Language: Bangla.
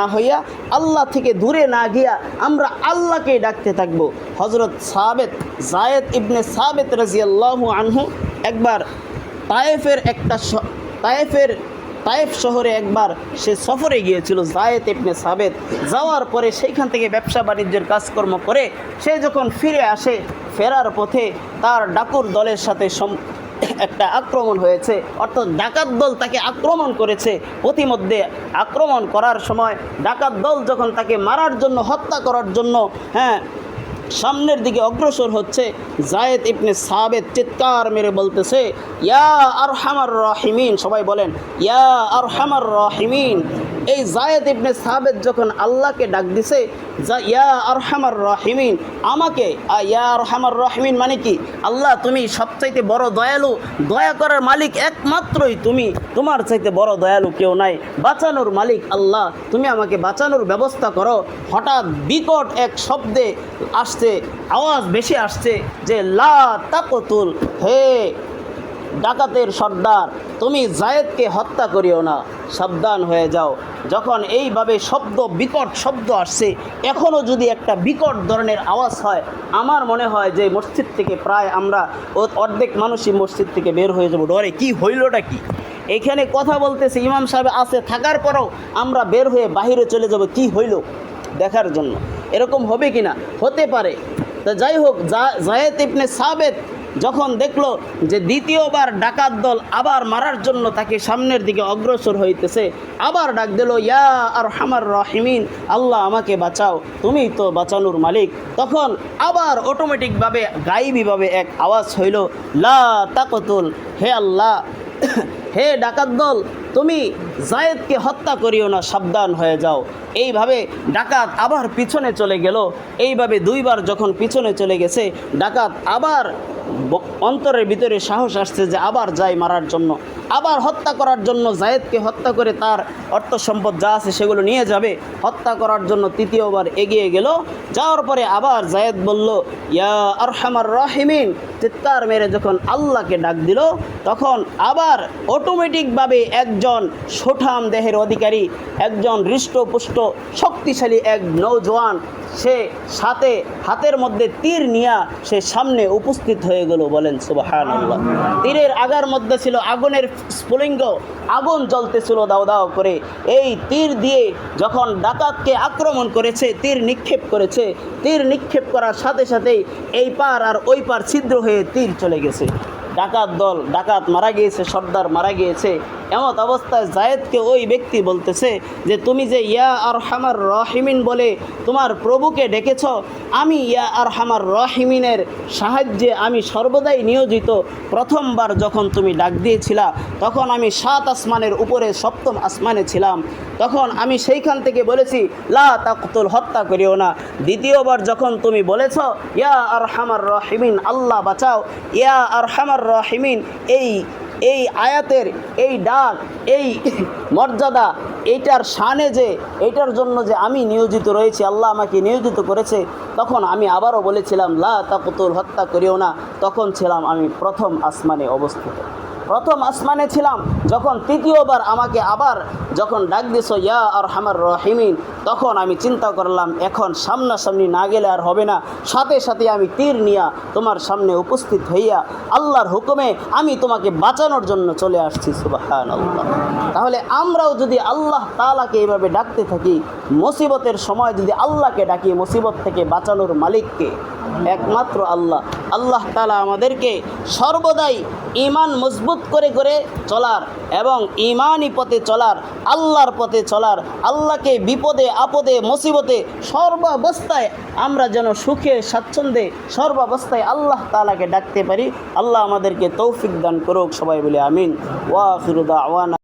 না হইয়া আল্লাহ থেকে দূরে না গিয়া আমরা আল্লাহকে ডাকতে থাকব। হজরত সাবেত জায়েদ ইবনে সাবেত রাজিয়াল্লাহু আনহু একবার তায়েফের একটা তায়েফের, তায়েফ শহরে একবার সে সফরে গিয়েছিল জায়েদ ইবনে সাবেত। যাওয়ার পরে সেইখান থেকে ব্যবসা বাণিজ্যের কাজকর্ম করে সে যখন ফিরে আসে ফেরার পথে তার ডাকুর দলের সাথে একটা আক্রমণ হয়েছে। অর্থাৎ ডাকাত দল তাকে আক্রমণ করেছে। প্রতিমধ্যে আক্রমণ করার সময় ডাকাত দল যখন তাকে মারার জন্য, হত্যা করার জন্য হ্যাঁ সামনের দিকে অগ্রসর হচ্ছে, জায়েদ ইবনে সাবেদ চিৎকার মেরে বলতেছে, ইয়া আর হামার রাহিমিন। সবাই বলেন, ইয়া আর হামার রাহিমিন। এই জায়েদ ইবনে সাবেদ যখন আল্লাহকে ডাক দিছে, যা ইয়া আর হামার রাহিমিন, আমাকে ইয়া আর হামার রাহিমিন মানে কি? আল্লাহ, তুমি সবচাইতে বড় দয়ালু, দয়া করার মালিক একমাত্রই তুমি। তোমার চাইতে বড় দয়ালু কেউ নাই। বাঁচানোর মালিক আল্লাহ। তুমি আমাকে বাঁচানোর ব্যবস্থা করো। হঠাৎ বিকট এক শব্দে আসছে, আওয়াজ বেশি আসছে যে, লা তাকতুল, হে ডাকাতের সর্দার, তুমি জায়েদকে হত্যা করিও না। সাবধান হয়ে যাও। যখন এইভাবে শব্দ, বিকট শব্দ আসছে এখনও যদি একটা বিকট ধরনের আওয়াজ হয়, আমার মনে হয় যে মসজিদ থেকে প্রায় আমরা অর্ধেক মানুষই মসজিদ থেকে বের হয়ে যাব। ডরে, কি হইলটা কি? এখানে কথা বলতেছে, ইমাম সাহেব আছে, থাকার পরেও আমরা বের হয়ে বাহিরে চলে যাব, কি হইল দেখার জন্য? এরকম হবে কি না হতে পারে। তা যাই হোক জায়েদ ইবনে সাবেত যখন দেখল যে দ্বিতীয়বার ডাকাত দল আবার মারার জন্য তাকে সামনের দিকে অগ্রসর হইতেছে, আবার ডাক দিল, ইয়া আর হামার রহিমিন, আল্লাহ আমাকে বাঁচাও, তুমি তো বাঁচানোর মালিক। তখন আবার অটোমেটিকভাবে গাইবীভাবে এক আওয়াজ হইল, লা তাকতুল, হে আল্লাহ, হে ডাকাত দল, তুমি জায়েদকে হত্যা করিও না, সাবধান হয়ে যাও। এইভাবে ডাকাত আবার পিছনে চলে গেল। এইভাবে দুইবার যখন পিছনে চলে গেছে, ডাকাত আবার অন্তরের ভিতরে সাহস আসছে যে আবার যাই মারার জন্য, আবার হত্যা করার জন্য জায়েদকে হত্যা করে তার অর্থ সম্পদ যা আছে সেগুলো নিয়ে যাবে। হত্যা করার জন্য তৃতীয়বার এগিয়ে গেল, যাওয়ার পরে আবার জায়েদ বলল, ইয়া আরহামার রাহিমিন। চিৎকার মেরে যখন আল্লাহকে ডাক দিল, তখন আবার অটোমেটিকভাবে একজন সুঠাম দেহের অধিকারী, একজন হৃষ্টপুষ্ট, শক্তিশালী এক নৌজওয়ান সে সাথে হাতের মধ্যে তীর নিয়া সে সামনে উপস্থিত হয়ে গেল বলেন সুবাহান তীরের আগার মধ্যে ছিল আগুনের স্ফুলিঙ্গ, আগুন জ্বলতেছিল দাও দাও করে। এই তীর দিয়ে যখন ডাকাতকে আক্রমণ করেছে, তীর নিক্ষেপ করেছে, তীর নিক্ষেপ করার সাথে সাথেই এই পার আর ওই পার ছিদ্র হয়ে তীর চলে গেছে। ডাকাত দল, ডাকাত মারা গিয়েছে, সর্দার মারা গিয়েছে। এমত অবস্থায় জায়েদকে ওই ব্যক্তি বলতেছে যে, তুমি যে ইয়া আর হামার রহিমিন বলে তোমার প্রভুকে ডেকেছ, আমি ইয়া আর হামার রহিমিনের সাহায্যে আমি সর্বদাই নিয়োজিত। প্রথমবার যখন তুমি ডাক দিয়েছিলা, তখন আমি সাত আসমানের উপরে সপ্তম আসমানে ছিলাম। তখন আমি সেইখান থেকে বলেছি, লা তাকতুল, হত্যা করিও না। দ্বিতীয়বার যখন তুমি বলেছ, ইয়া আর হামার রহিমিন, আল্লাহ বাঁচাও, ইয়া আর হামার রহিমিন, এই এই আয়াতের এই ডাক, এই মর্যাদা, এইটার সানে যে এটার জন্য যে আমি নিয়োজিত রয়েছি, আল্লাহ আমাকে নিয়োজিত করেছে, তখন আমি আবারও বলেছিলাম, লা তাকতুল হত্যা করিও না। তখন ছিলাম আমি প্রথম আসমানে অবস্থিত। প্রথম আসমানে ছিলাম, যখন তৃতীয়বার আমাকে আবার যখন ডাক দিছ, ইয়া আর হামার রহিমিন তখন আমি চিন্তা করলাম, এখন সামনাসামনি না গেলে আর হবে না। সাথে সাথে আমি তীর নিয়া তোমার সামনে উপস্থিত হইয়া আল্লাহর হুকুমে আমি তোমাকে বাঁচানোর জন্য চলে আসছি সুবাহান তাহলে আমরাও যদি আল্লাহ তালাকে এইভাবে ডাকতে থাকি, মুসিবতের সময় যদি আল্লাহকে ডাকি, মুসিবত থেকে বাঁচানোর মালিককে একমাত্র আল্লাহ। আল্লাহ তালা আমাদেরকে সর্বদাই ইমান মজবুত করে করে চলার এবং ইমানই পথে চলার, আল্লাহর পথে চলার, আল্লাহকে বিপদে, আপদে, মুসিবতে সর্বাবস্থায় আমরা যেন সুখে, স্বাচ্ছন্দ্যে সর্বাবস্থায় আল্লাহ তালাকে ডাকতে পারি। আল্লাহ আমাদেরকে তৌফিক দান করুক, সবাই বলে আমিন। ওয়া ফিরুদা আওয়ানা